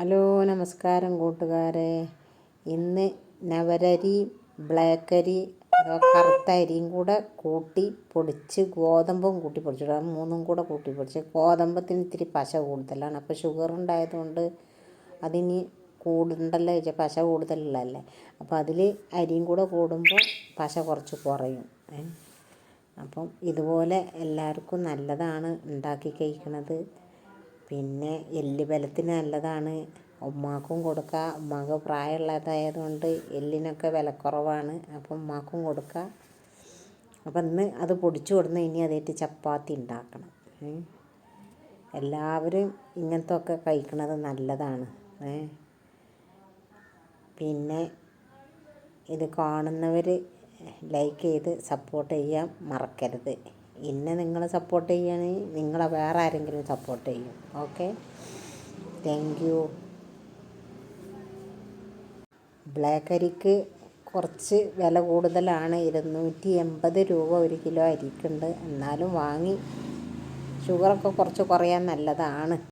Hello നമസ്കാരം കൂട്ടുകാരെ. ഇന്ന് നവരരി ബ്ലാക്ക് അരി കറുത്ത അരിയും കൂടെ കൂട്ടി പൊടിച്ച് ഗോതമ്പും കൂട്ടി പൊടിച്ചിട്ടു മൂന്നും കൂടെ കൂട്ടി പൊടിച്ച് ഗോതമ്പത്തിന് ഇത്തിരി പശ കൂടുതലാണ്. അപ്പോൾ ഷുഗർ ഉണ്ടായതുകൊണ്ട് അതിന് കൂടുണ്ടല്ലോ ചോദിച്ചാൽ പശ കൂടുതലുള്ളതല്ലേ. അപ്പോൾ അതിൽ അരിയും കൂടെ കൂടുമ്പോൾ പശ കുറച്ച് കുറയും. അപ്പം ഇതുപോലെ എല്ലാവർക്കും നല്ലതാണ് ഉണ്ടാക്കി കഴിക്കണത്. പിന്നെ എല്ല് ബലത്തിന് നല്ലതാണ്. ഉമ്മാക്കും കൊടുക്കുക ഉമ്മാക്ക് പ്രായമുള്ളതായത് കൊണ്ട് എല്ലിനൊക്കെ വിലക്കുറവാണ്. അപ്പം ഉമ്മാക്കും കൊടുക്കാം. അപ്പം ഇന്ന് അത് പൊടിച്ചു കൊടുന്ന് ഇനി അതേറ്റ് ചപ്പാത്തി ഉണ്ടാക്കണം എല്ലാവരും ഇങ്ങനത്തെ ഒക്കെ കഴിക്കണത് നല്ലതാണ്. പിന്നെ ഇത് കാണുന്നവർ ലൈക്ക് ചെയ്ത് സപ്പോർട്ട് ചെയ്യാൻ മറക്കരുത്. എന്നെ നിങ്ങൾ സപ്പോർട്ട് ചെയ്യുകയാണെങ്കിൽ നിങ്ങളെ വേറെ ആരെങ്കിലും സപ്പോർട്ട് ചെയ്യും. ഓക്കെ താങ്ക് യു ബ്ലാക്ക് അരിക്ക് കുറച്ച് വില കൂടുതലാണ്. ഇരുന്നൂറ്റി എൺപത് രൂപ ഒരു കിലോ അരിക്കുണ്ട്. എന്നാലും വാങ്ങി. ഷുഗറൊക്കെ കുറച്ച് കുറയാൻ നല്ലതാണ്.